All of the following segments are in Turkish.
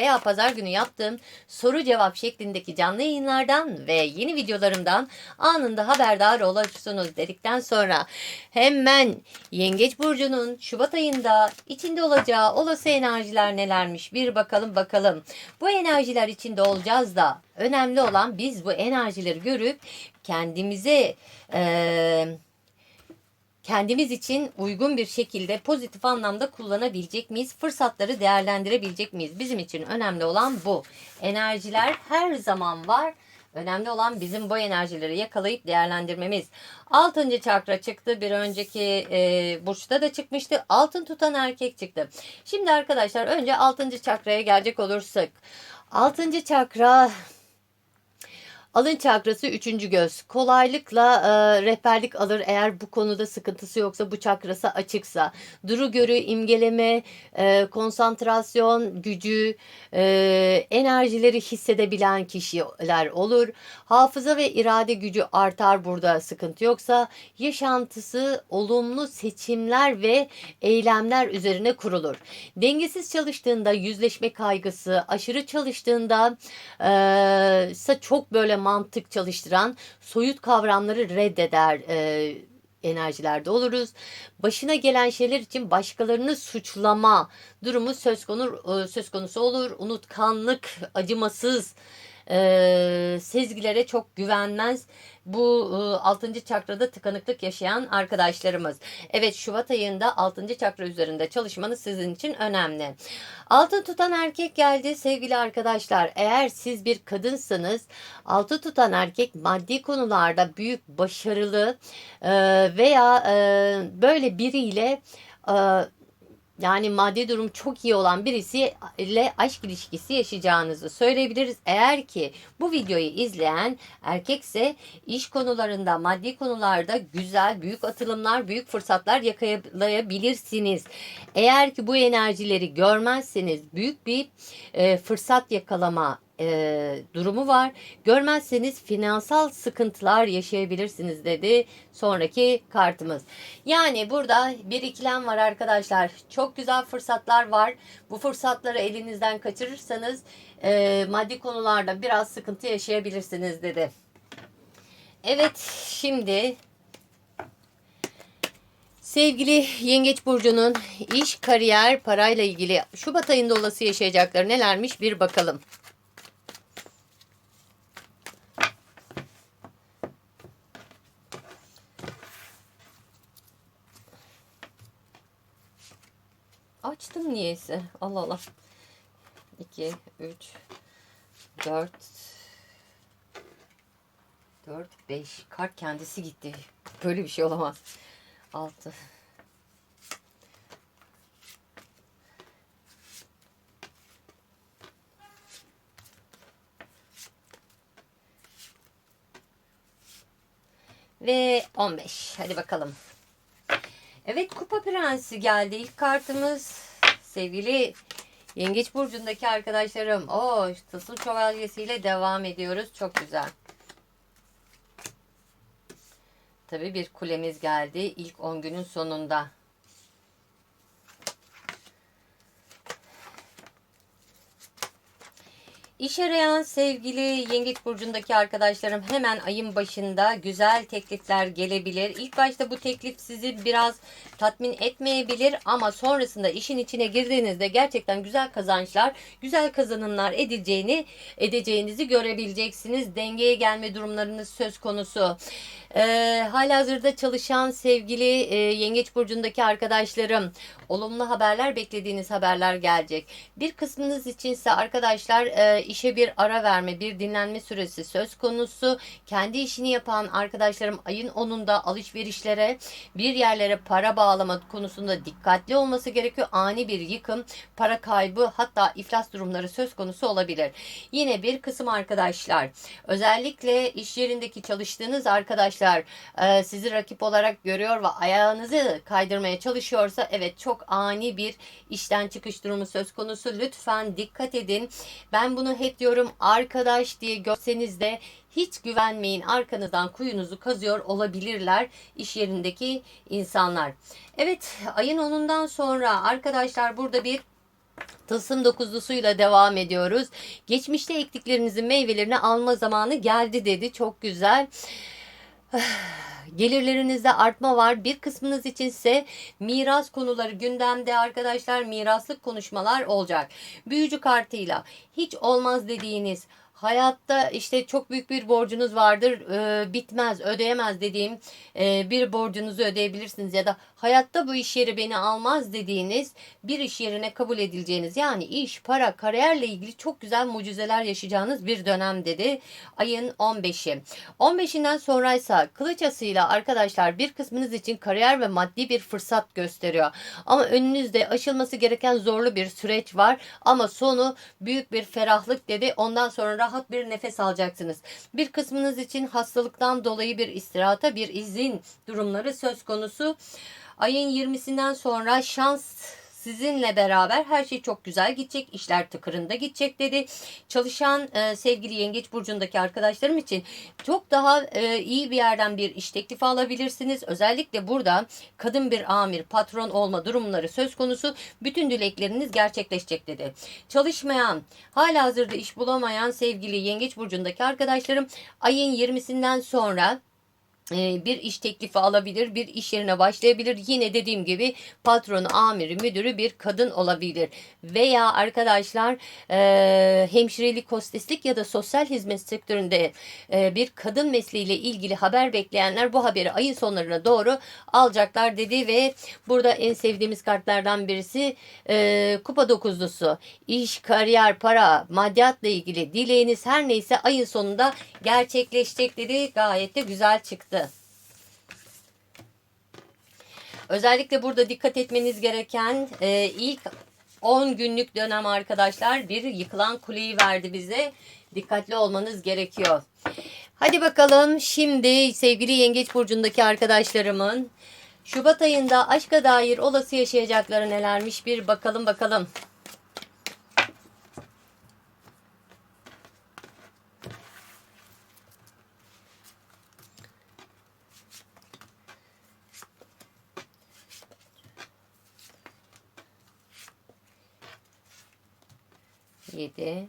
veya pazar günü yaptığım soru cevap şeklindeki canlı yayınlardan ve yeni videolarımdan anında haberdar olursunuz dedikten sonra hemen Yengeç Burcu'nun Şubat ayında içinde olacağı olası enerjiler nelermiş bir bakalım bakalım. Bu enerjiler içinde olacağız da önemli olan biz bu enerjileri görüp kendimize eee kendimiz için uygun bir şekilde pozitif anlamda kullanabilecek miyiz? Fırsatları değerlendirebilecek miyiz? Bizim için önemli olan bu. Enerjiler her zaman var. Önemli olan bizim bu enerjileri yakalayıp değerlendirmemiz. Altıncı çakra çıktı. Bir önceki e, burçta da çıkmıştı. Altın tutan erkek çıktı. Şimdi arkadaşlar önce altıncı çakraya gelecek olursak. Altıncı çakra Alın çakrası üçüncü göz. Kolaylıkla e, rehberlik alır eğer bu konuda sıkıntısı yoksa, bu çakrası açıksa. Duru görü, imgeleme, e, konsantrasyon gücü, e, enerjileri hissedebilen kişiler olur. Hafıza ve irade gücü artar burada sıkıntı yoksa. Yaşantısı olumlu seçimler ve eylemler üzerine kurulur. Dengesiz çalıştığında yüzleşme kaygısı, aşırı çalıştığında e, çok böyle mantık çalıştıran soyut kavramları reddeder e, enerjilerde oluruz. Başına gelen şeyler için başkalarını suçlama durumu söz konusu söz konusu olur. Unutkanlık, acımasız e, sezgilere çok güvenmez. Bu e, 6. çakrada tıkanıklık yaşayan arkadaşlarımız. Evet Şubat ayında 6. çakra üzerinde çalışmanız sizin için önemli. Altın tutan erkek geldi sevgili arkadaşlar. Eğer siz bir kadınsanız altı tutan erkek maddi konularda büyük başarılı e, veya e, böyle biriyle e, yani maddi durum çok iyi olan birisiyle aşk ilişkisi yaşayacağınızı söyleyebiliriz. Eğer ki bu videoyu izleyen erkekse iş konularında, maddi konularda güzel, büyük atılımlar, büyük fırsatlar yakalayabilirsiniz. Eğer ki bu enerjileri görmezseniz büyük bir e, fırsat yakalama e, durumu var. Görmezseniz finansal sıkıntılar yaşayabilirsiniz dedi sonraki kartımız. Yani burada bir ikilem var arkadaşlar. Çok güzel fırsatlar var. Bu fırsatları elinizden kaçırırsanız e, maddi konularda biraz sıkıntı yaşayabilirsiniz dedi. Evet şimdi Sevgili Yengeç Burcu'nun iş, kariyer, parayla ilgili Şubat ayında olası yaşayacakları nelermiş bir bakalım. Açtım niyeyse. Allah Allah. 2, 3, 4, 4, 5. Kart kendisi gitti. Böyle bir şey olamaz. 6. Ve 15. Hadi bakalım. Evet Kupa Prensi geldi. İlk kartımız sevgili Yengeç Burcu'ndaki arkadaşlarım. O Tısıl Şövalyesi'yle devam ediyoruz. Çok güzel. Tabii bir kulemiz geldi ilk 10 günün sonunda. İş arayan sevgili Yengeç Burcu'ndaki arkadaşlarım hemen ayın başında güzel teklifler gelebilir. İlk başta bu teklif sizi biraz tatmin etmeyebilir ama sonrasında işin içine girdiğinizde gerçekten güzel kazançlar, güzel kazanımlar edeceğini edeceğinizi görebileceksiniz. Dengeye gelme durumlarınız söz konusu. Ee, halihazırda çalışan sevgili e, Yengeç Burcu'ndaki arkadaşlarım olumlu haberler beklediğiniz haberler gelecek. Bir kısmınız içinse arkadaşlar e, işe bir ara verme, bir dinlenme süresi söz konusu. Kendi işini yapan arkadaşlarım ayın 10'unda alışverişlere, bir yerlere para bağlama konusunda dikkatli olması gerekiyor. Ani bir yıkım, para kaybı hatta iflas durumları söz konusu olabilir. Yine bir kısım arkadaşlar özellikle iş yerindeki çalıştığınız arkadaşlar e, sizi rakip olarak görüyor ve ayağınızı kaydırmaya çalışıyorsa evet çok ani bir işten çıkış durumu söz konusu. Lütfen dikkat edin. Ben bunu hep diyorum arkadaş diye görseniz de hiç güvenmeyin. Arkanızdan kuyunuzu kazıyor olabilirler iş yerindeki insanlar. Evet ayın 10'undan sonra arkadaşlar burada bir Tılsım dokuzlusuyla devam ediyoruz. Geçmişte ektiklerinizin meyvelerini alma zamanı geldi dedi. Çok güzel. Gelirlerinizde artma var. Bir kısmınız için ise miras konuları gündemde arkadaşlar. Miraslık konuşmalar olacak. Büyücü kartıyla hiç olmaz dediğiniz hayatta işte çok büyük bir borcunuz vardır e, bitmez ödeyemez dediğim e, bir borcunuzu ödeyebilirsiniz ya da hayatta bu iş yeri beni almaz dediğiniz bir iş yerine kabul edileceğiniz yani iş para kariyerle ilgili çok güzel mucizeler yaşayacağınız bir dönem dedi ayın 15'i 15'inden sonraysa kılıç asıyla arkadaşlar bir kısmınız için kariyer ve maddi bir fırsat gösteriyor. Ama önünüzde aşılması gereken zorlu bir süreç var ama sonu büyük bir ferahlık dedi. Ondan sonra rahat bir nefes alacaksınız. Bir kısmınız için hastalıktan dolayı bir istirahata bir izin durumları söz konusu. Ayın 20'sinden sonra şans sizinle beraber her şey çok güzel gidecek. işler tıkırında gidecek dedi. Çalışan e, sevgili Yengeç Burcu'ndaki arkadaşlarım için çok daha e, iyi bir yerden bir iş teklifi alabilirsiniz. Özellikle burada kadın bir amir, patron olma durumları söz konusu. Bütün dilekleriniz gerçekleşecek dedi. Çalışmayan, hala hazırda iş bulamayan sevgili Yengeç Burcu'ndaki arkadaşlarım ayın 20'sinden sonra bir iş teklifi alabilir, bir iş yerine başlayabilir. Yine dediğim gibi patronu, amiri, müdürü bir kadın olabilir. Veya arkadaşlar e, hemşirelik, hosteslik ya da sosyal hizmet sektöründe e, bir kadın mesleğiyle ilgili haber bekleyenler bu haberi ayın sonlarına doğru alacaklar dedi ve burada en sevdiğimiz kartlardan birisi e, kupa dokuzlusu. İş, kariyer, para, maddiyatla ilgili dileğiniz her neyse ayın sonunda gerçekleşecek dedi. Gayet de güzel çıktı. Özellikle burada dikkat etmeniz gereken e, ilk 10 günlük dönem arkadaşlar bir yıkılan kuleyi verdi bize. Dikkatli olmanız gerekiyor. Hadi bakalım şimdi sevgili Yengeç Burcu'ndaki arkadaşlarımın Şubat ayında aşka dair olası yaşayacakları nelermiş bir bakalım bakalım. Yedi.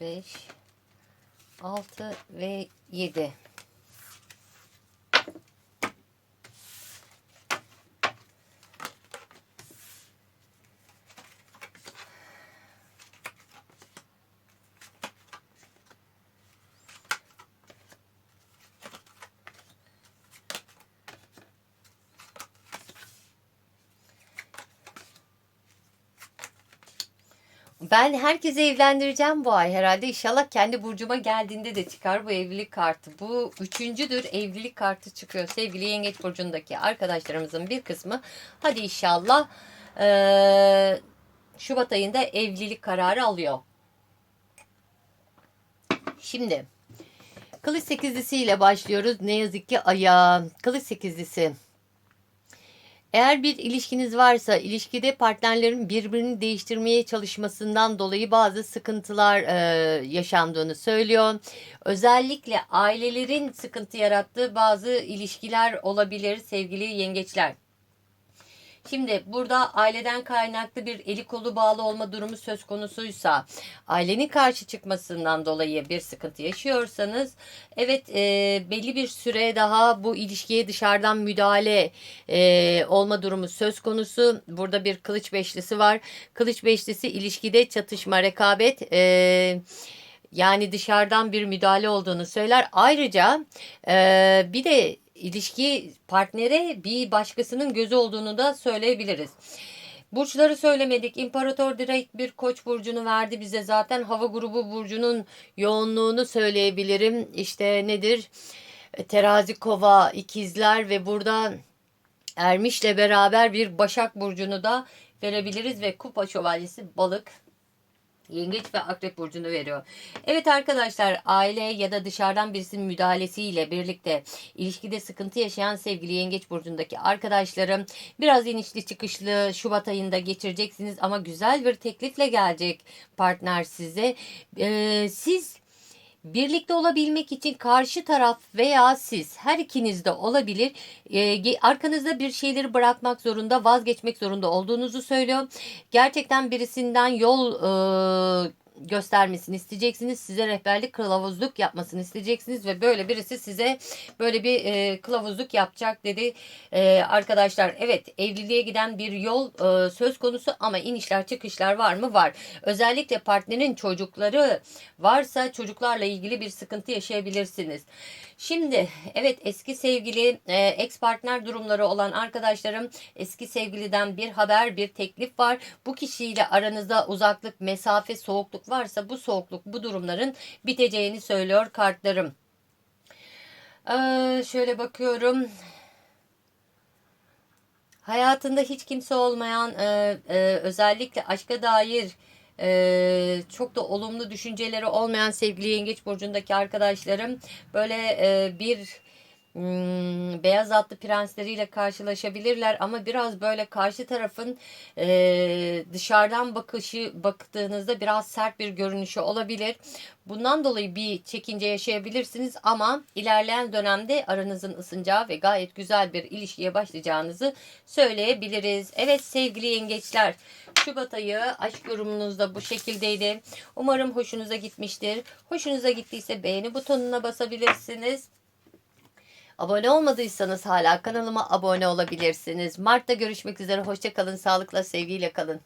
Beş. 6 ve 7. Ben herkese evlendireceğim bu ay herhalde. İnşallah kendi burcuma geldiğinde de çıkar bu evlilik kartı. Bu üçüncüdür evlilik kartı çıkıyor. Sevgili Yengeç Burcu'ndaki arkadaşlarımızın bir kısmı. Hadi inşallah ee, Şubat ayında evlilik kararı alıyor. Şimdi Kılıç sekizlisi ile başlıyoruz. Ne yazık ki aya. Kılıç sekizlisi. Eğer bir ilişkiniz varsa ilişkide partnerlerin birbirini değiştirmeye çalışmasından dolayı bazı sıkıntılar e, yaşandığını söylüyor. Özellikle ailelerin sıkıntı yarattığı bazı ilişkiler olabilir sevgili yengeçler. Şimdi burada aileden kaynaklı bir eli kolu bağlı olma durumu söz konusuysa, ailenin karşı çıkmasından dolayı bir sıkıntı yaşıyorsanız, evet e, belli bir süre daha bu ilişkiye dışarıdan müdahale e, olma durumu söz konusu. Burada bir kılıç beşlisi var. Kılıç beşlisi ilişkide çatışma, rekabet, e, yani dışarıdan bir müdahale olduğunu söyler. Ayrıca e, bir de ilişki partnere bir başkasının gözü olduğunu da söyleyebiliriz. Burçları söylemedik. İmparator direkt bir koç burcunu verdi bize. Zaten hava grubu burcunun yoğunluğunu söyleyebilirim. İşte nedir? Terazi, kova, ikizler ve burada Ermiş'le beraber bir Başak burcunu da verebiliriz ve kupa şövalyesi balık. Yengeç ve Akrep burcunu veriyor. Evet arkadaşlar aile ya da dışarıdan birisinin müdahalesiyle birlikte ilişkide sıkıntı yaşayan sevgili Yengeç burcundaki arkadaşlarım biraz inişli çıkışlı Şubat ayında geçireceksiniz ama güzel bir teklifle gelecek partner size. Ee, siz Birlikte olabilmek için karşı taraf veya siz her ikiniz de olabilir. Ee, arkanızda bir şeyleri bırakmak zorunda, vazgeçmek zorunda olduğunuzu söylüyor. Gerçekten birisinden yol e, göstermesini isteyeceksiniz. Size rehberlik kılavuzluk yapmasını isteyeceksiniz ve böyle birisi size böyle bir e, kılavuzluk yapacak dedi e, arkadaşlar. Evet evliliğe giden bir yol e, söz konusu ama inişler çıkışlar var mı? Var. Özellikle partnerin çocukları varsa çocuklarla ilgili bir sıkıntı yaşayabilirsiniz. Şimdi evet eski sevgili e, ex partner durumları olan arkadaşlarım eski sevgiliden bir haber bir teklif var. Bu kişiyle aranızda uzaklık, mesafe, soğukluk varsa bu soğukluk bu durumların biteceğini söylüyor kartlarım. Ee, şöyle bakıyorum. Hayatında hiç kimse olmayan e, e, özellikle aşka dair e, çok da olumlu düşünceleri olmayan sevgili yengeç burcundaki arkadaşlarım böyle e, bir hmm, beyaz atlı prensleriyle karşılaşabilirler ama biraz böyle karşı tarafın e, dışarıdan bakışı baktığınızda biraz sert bir görünüşü olabilir. Bundan dolayı bir çekince yaşayabilirsiniz ama ilerleyen dönemde aranızın ısınacağı ve gayet güzel bir ilişkiye başlayacağınızı söyleyebiliriz. Evet sevgili yengeçler Şubat ayı aşk yorumunuzda bu şekildeydi. Umarım hoşunuza gitmiştir. Hoşunuza gittiyse beğeni butonuna basabilirsiniz. Abone olmadıysanız hala kanalıma abone olabilirsiniz. Mart'ta görüşmek üzere. Hoşçakalın. Sağlıkla, sevgiyle kalın.